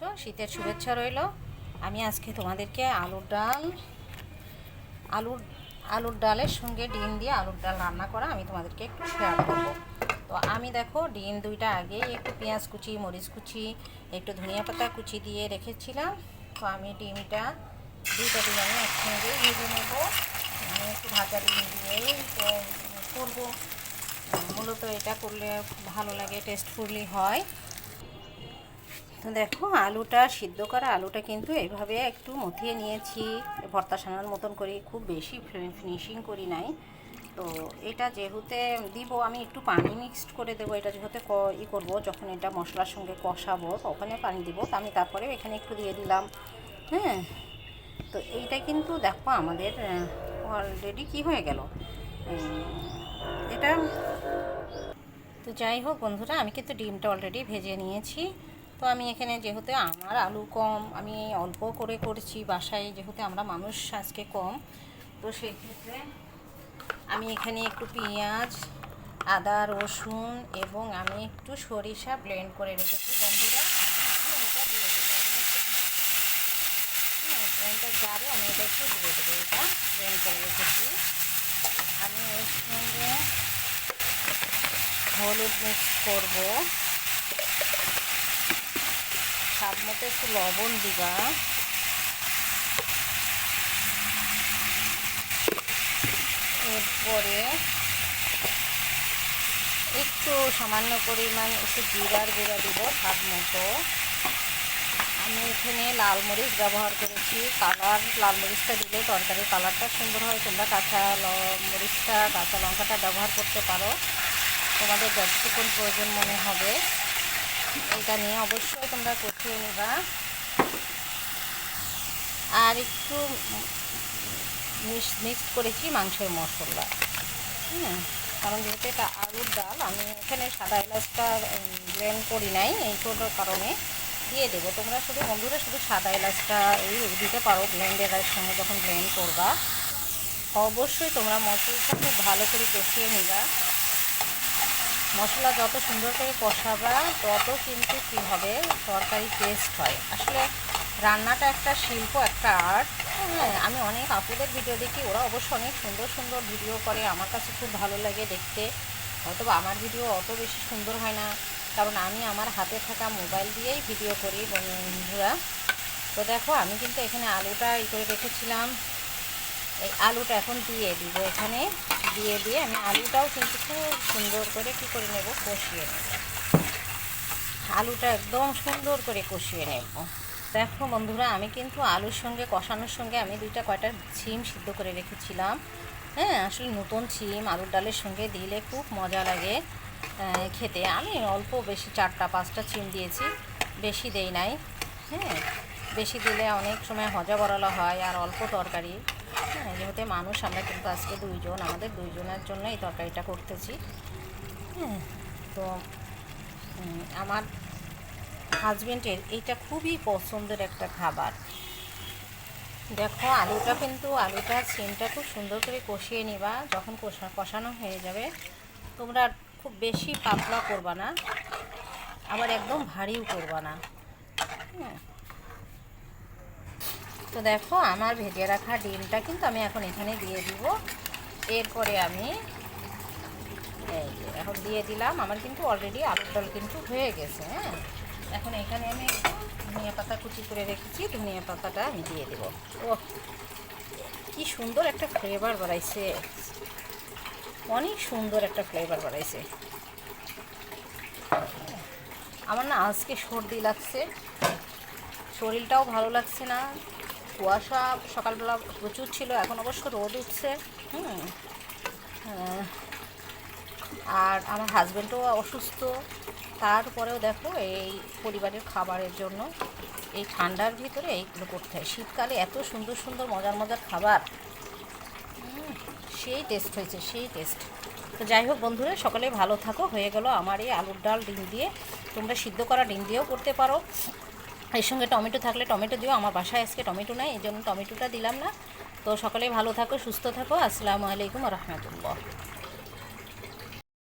আছো শীতের শুভেচ্ছা রইল। আমি আজকে তোমাদেরকে আলুর ডাল, আলুর আলুর ডালের সঙ্গে ডিম দিয়ে আলুর ডাল রান্না করা আমি তোমাদেরকে একটু শেয়ার করব। তো আমি দেখো, ডিম দুইটা আগে একটু পেঁয়াজ কুচি, মরিচ কুচি, একটু ধনিয়া পাতা কুচি দিয়ে রেখেছিলাম। তো আমি ডিমটা, দুইটা ডিম আমি একসঙ্গে ভেজে নেব। আমি একটু ভাজা ডিম দিয়েই করব। মূলত এটা করলে ভালো লাগে টেস্টফুলি হয়। তো দেখো, আলুটা সিদ্ধ করা আলুটা কিন্তু এভাবে একটু মথিয়ে নিয়েছি। ভর্তা সানার মতন করে খুব বেশি ফিনিশিং করি নাই। তো এটা যেহেতু দিব, আমি একটু পানি মিক্সড করে দেবো, এটা যেহেতু ক- ই করব, যখন এটা মশলার সঙ্গে কষাবো, তখনই পানি দিব। তো আমি তারপরে এখানে একটু দিয়ে দিলাম। হ্যাঁ? তো এইটা কিন্তু দেখো আমাদের অলরেডি কি হয়ে গেল? এটা তো যাই হোক বন্ধুরা, আমি কিন্তু ডিমটা অলরেডি ভেজে নিয়েছি। তো আমি এখানে যেহেতু আমার আলু কম, আমি অল্প করে করছি, বাসায় যেহেতু আমরা মানুষ, আজকে কম। তো সেই ক্ষেত্রে আমি এখানে একটু পেঁয়াজ, আদা, রসুন এবং আমি একটু সরিষা ব্লেন্ড করে রেখেছি। বন্ধুরা এটা দিয়ে আমি এটা একটু দিয়ে দেবো। এটা ব্লেন্ড করে রেখেছি। আমি এর সঙ্গে হলুদ মিক্স করব। স্বাদ মতো একটু লবণ দিবা। এরপরে একটু সামান্য পরিমাণ একটু জিরার গুঁড়া দিব স্বাদ মতো। আমি এখানে লাল মরিচ ব্যবহার করেছি। কালার, লাল মরিচটা দিলে তরকারির কালারটা সুন্দর হয়। তোমরা কাঁচা ল- মরিচটা, কাঁচা লঙ্কাটা ব্যবহার করতে পারো। তোমাদের যতটুকুন প্রয়োজন মনে হবে। এটা নিয়ে অবশ্যই তোমরা কষিয়ে নেবা। আর একটু মিক্স করেছি মাংসের মশলা। হ্যাঁ কারণ যেহেতু এটা আলুর ডাল, আমি এখানে সাদা এলাচটা ব্লেন্ড করি নাই এই কোনো কারণে। দিয়ে দেবো। তোমরা শুধু, বন্ধুরা শুধু সাদা এলাচটা এই দিতে পারো ব্লেন্ডের সঙ্গে যখন ব্লেন্ড করবা। অবশ্যই তোমরা মশলাটা খুব ভালো করে কষিয়ে নিবা। মশলা যত সুন্দর করে কষাবা, তত কিন্তু কী হবে? তরকারি টেস্ট হয়। আসলে রান্নাটা একটা শিল্প, একটা আর্ট হ্যাঁ আমি অনেক আপুদের ভিডিও দেখি, ওরা অবশ্য অনেক সুন্দর সুন্দর ভিডিও করে। আমার কাছে খুব ভালো লাগে দেখতে। হয়তো আমার ভিডিও অত বেশি সুন্দর হয় না। কারণ আমি আমার হাতে থাকা মোবাইল দিয়েই ভিডিও করি, বন্ধুরা। তো দেখো, আমি কিন্তু এখানে আলুটা ই করে রেখেছিলাম। এই আলুটা এখন দিয়ে দিব এখানে। দিয়ে দিয়ে আমি আলুটাও কিন্তু খুব সুন্দর করে কী করে নেব? কষিয়ে নেব। আলুটা একদম সুন্দর করে কষিয়ে নেব। দেখো বন্ধুরা, আমি কিন্তু আলুর সঙ্গে, কষানোর সঙ্গে আমি দুইটা, কয়টা ছিম সিদ্ধ করে রেখেছিলাম। হ্যাঁ আসলে নতুন ছিম আলুর ডালের সঙ্গে দিলে খুব মজা লাগে খেতে। আমি অল্প বেশি চারটা, পাঁচটা ছিম দিয়েছি, বেশি দেই নাই। হ্যাঁ বেশি দিলে অনেক সময় হজা বড়ালো হয় আর অল্প তরকারি। যেহেতু মানুষ, আমরা কিন্তু আজকে দুইজন, আমাদের দুইজনের জন্য এই তরকারিটা করতেছি। হ্যাঁ তো আমার হাজবেন্ডের এইটা খুবই পছন্দের একটা খাবার। দেখো, আলুটা কিন্তু, আলুটা সিমটা খুব সুন্দর করে কষিয়ে নিবা, যখন কষা, কষানো হয়ে যাবে, তোমরা খুব বেশি পাতলা করবা না, আবার একদম ভারীও করবা না। হ্যাঁ তো দেখো, আমার ভেজে রাখা ডিমটা কিন্তু আমি এখন এখানে দিয়ে দিব। এরপরে আমি এখন দিয়ে দিলাম। আমার কিন্তু অলরেডি আলুর ডাল কিন্তু হয়ে গেছে হ্যাঁ? এখন এখানে আমি ধনিয়া পাতা কুচি করে রেখেছি। ধনিয়া পাতাটা আমি দিয়ে দেব। ও কি সুন্দর একটা ফ্লেভার বাড়াইছে। অনেক সুন্দর একটা ফ্লেভার বাড়াইছে। আমার না আজকে সর্দি লাগছে। শরীরটাও ভালো লাগছে না। কুয়াশা সকালবেলা প্রচুর ছিল, এখন অবশ্য রোদ উঠছে। হুম। আর আমার হাজব্যান্ডও অসুস্থ। তারপরেও দেখো এই পরিবারের খাবারের জন্য এই ঠান্ডার ভিতরে এইগুলো করতে হয়। শীতকালে এত সুন্দর সুন্দর, মজার মজার খাবার। সেই টেস্ট হয়েছে, সেই টেস্ট তো যাই হোক বন্ধুরা, সকলে ভালো থাকো। হয়ে গেল আমার এই আলুর ডাল, ডিম দিয়ে। তোমরা সিদ্ধ করা ডিম দিয়েও করতে পারো। এর সঙ্গে টমেটো থাকলে টমেটো দিও, আমার বাসায় আজকে টমেটো নাই, এই জন্য টমেটোটা দিলাম না। তো সকলে ভালো থাকো, সুস্থ থাকো, আসসালামু আলাইকুম রহমতুল্লাহ।